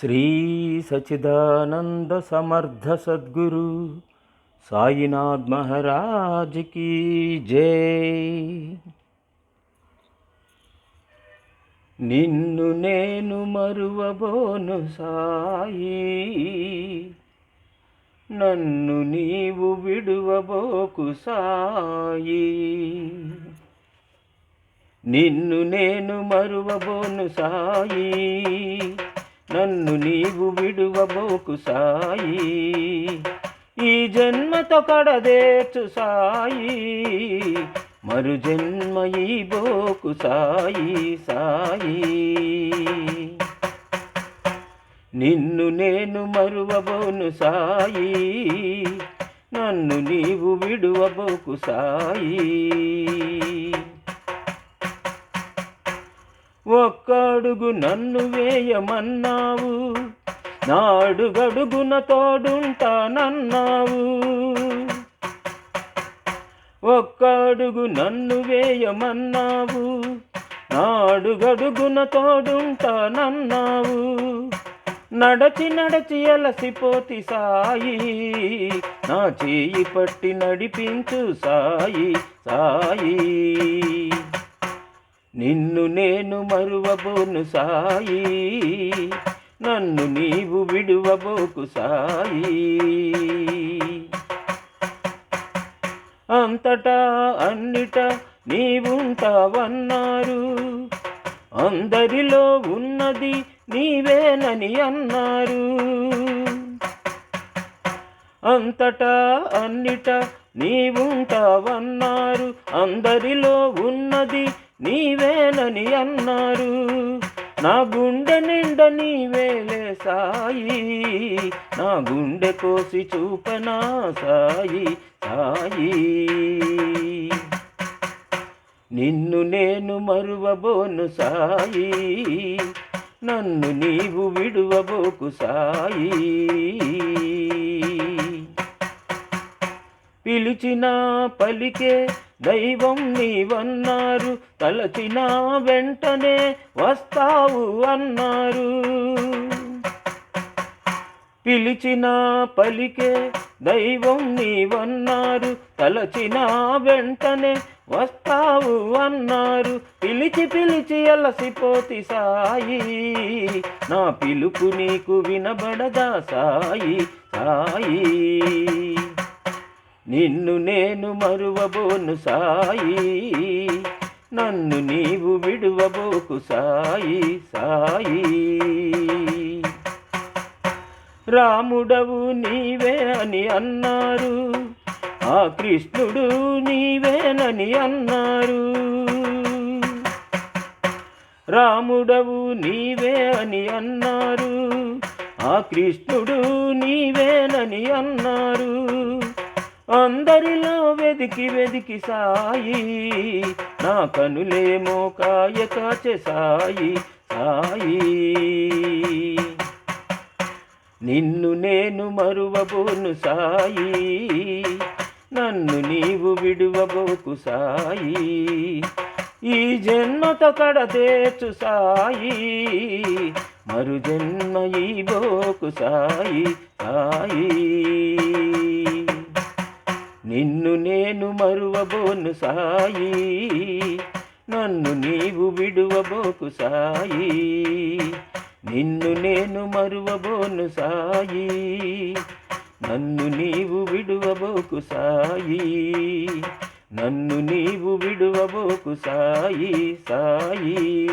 శ్రీ సచిదానంద సమర్థ సద్గురు సాయినాథ్ మహారాజ్ కీ జై. నిన్ను నేను మరువబోను సాయి నన్ను నీవు విడువబోకు సాయి. నిన్ను నేను మరువబోను సాయి నన్ను నీవు విడువబోకు సాయి. ఈ జన్మతో కడదేర్చు సాయి. మరు జన్మ ఈ బోకు సాయి సాయి. నిన్ను నేను మరువబోను సాయి. నన్ను నీవు విడువబోకు సాయి. ఒక్కడుగు నన్ను వేయమన్నావు. నాడుగడుగున తోడుంటానన్నావు ఒక్కడుగు నన్ను వేయమన్నావు. నాడుగడుగున తోడుంటానన్నావు నడచి నడచి అలసిపోతి సాయి. నా చేయి పట్టి నడిపించు సాయి సాయి. నిన్ను నేను మరువబోను సాయి. నన్ను నీవు విడువబోకు సాయి. అంతటా అన్నిట నీవుంటావన్నారు. అందరిలో ఉన్నది నీవేనని అన్నారు. అంతటా అన్నిట నీవుంటావన్నారు. అందరిలో ఉన్నది నీవేనని అన్నారు. నా గుండె నిండ నీవేలే సాయి. నా గుండె కోసి చూపనా సాయి సాయి. నిన్ను నేను మరువబోను సాయి. నన్ను నీవు విడువబోకు సాయి. పిలిచినా పలికే దైవం నీవన్నారు తలచిన వెంటనే వస్తావు అన్నారు. పిలిచిన పలికే దైవం నీవన్నారు తలచిన వెంటనే వస్తావు అన్నారు. పిలిచి పిలిచి అలసిపోతి సాయి నా పిలుపు నీకు వినబడదా సాయి సాయి. నిన్ను నేను మరువబోను సాయి. నన్ను నీవు విడువబోకు సాయి సాయి. రాముడవు నీవే అని అన్నారు. ఆ కృష్ణుడు నీవేనని అన్నారు. రాముడవు నీవే అని అన్నారు. ఆ కృష్ణుడు నీవేనని అన్నారు. అందరిలో వెదికి వెదికి సాయి నా కనులేమో కాయ కాచె సాయి. సాయి నిన్ను నేను మరువబోను సాయి నన్ను నీవు విడువబోకు సాయి. ఈ జన్మత కడతేచు సాయి మరు జన్మ ఈ బోకు సాయి సాయి. మరువబోను సాయి. నన్ను నీవు విడువబోకు సాయి. నిన్ను నేను మరువబోను సాయి. నన్ను నీవు విడువబోకు సాయి. నన్ను నీవు విడువబోకు సాయి సాయి.